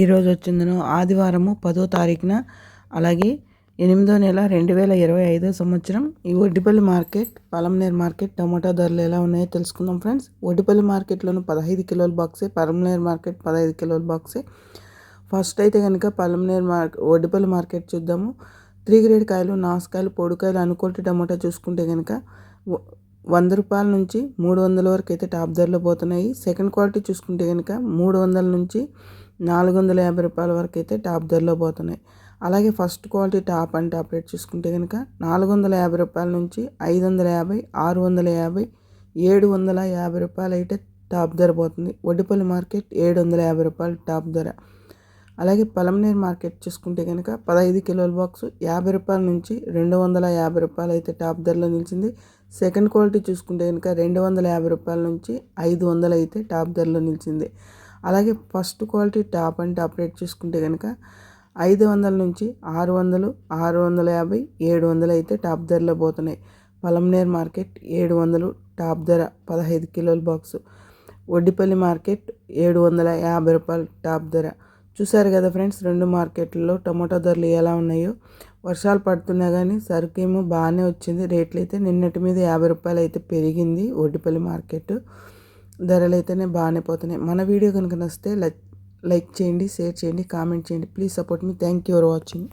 ఈరోజు వచ్చిందను ఆదివారము పదో తారీఖున అలాగే ఎనిమిదో నెల రెండు వేల ఇరవై ఐదో సంవత్సరం ఈ Oddipalli market Palamaner market tomato ధరలు ఎలా ఉన్నాయో తెలుసుకుందాం ఫ్రెండ్స్. ఒడ్డిపల్లి మార్కెట్లోను పదహైదు కిలోల బాక్సే పలంనేర్ మార్కెట్ పదహైదు కిలోల బాక్సే. ఫస్ట్ అయితే కనుక పలంనేర్ మార్కెట్ ఒడ్డిపల్లి మార్కెట్ చూద్దాము. త్రీ గ్రేడ్ కాయలు నాసుకాయలు పొడికాయలు అనుకోటి టమాటా చూసుకుంటే కనుక వంద రూపాయల నుంచి మూడు వందల వరకు అయితే టాప్ ధరలో పోతున్నాయి. సెకండ్ క్వాలిటీ చూసుకుంటే కనుక మూడు వందల నుంచి నాలుగు వందల యాభై రూపాయల వరకు అయితే టాప్ ధరలో పోతున్నాయి. అలాగే first quality top and top rate చూసుకుంటే కనుక నాలుగు వందల యాభై రూపాయల నుంచి ఐదు వందల యాభై ఆరు వందల యాభై ఏడు వందల యాభై రూపాయలు అయితే టాప్ ధర పోతుంది. వడ్డిపల్లి మార్కెట్ ఏడు వందల యాభై రూపాయలు టాప్ ధర. అలాగే పలంనేర్ మార్కెట్ చూసుకుంటే కనుక పదహైదు కిలోల బాక్స్ యాభై రూపాయల నుంచి రెండు వందల యాభై రూపాయలు అయితే టాప్ ధరలో నిలిచింది. సెకండ్ క్వాలిటీ చూసుకుంటే కనుక రెండు వందల యాభై రూపాయల నుంచి ఐదు వందలు అయితే టాప్ ధరలో నిలిచింది. అలాగే first quality top and top rate చూసుకుంటే కనుక ఐదు వందల నుంచి ఆరు వందలు ఆరు వందల యాభై ఏడు వందలు అయితే టాప్ ధరలో పోతున్నాయి. పలంనేర్ మార్కెట్ ఏడు వందలు టాప్ ధర పదహైదు కిలోల బాక్సు. ఒడ్డిపల్లి మార్కెట్ ఏడు వందల యాభై రూపాయలు టాప్ ధర. చూసారు కదా ఫ్రెండ్స్ రెండు మార్కెట్లలో టమాటో ధరలు ఎలా ఉన్నాయో? వర్షాలు పడుతున్నా కానీ సరుకేమో బాగానే వచ్చింది. రేట్లు అయితే నిన్నటి మీద యాభై రూపాయలు అయితే పెరిగింది ఒడ్డిపల్లి మార్కెట్. ధరలు అయితేనే బాగానే పోతున్నాయి. మన వీడియో కనుక నచ్చితే లైక్ లైక్ చేయండి షేర్ చేయండి కామెంట్ చేయండి. Please support me. Thank you for watching.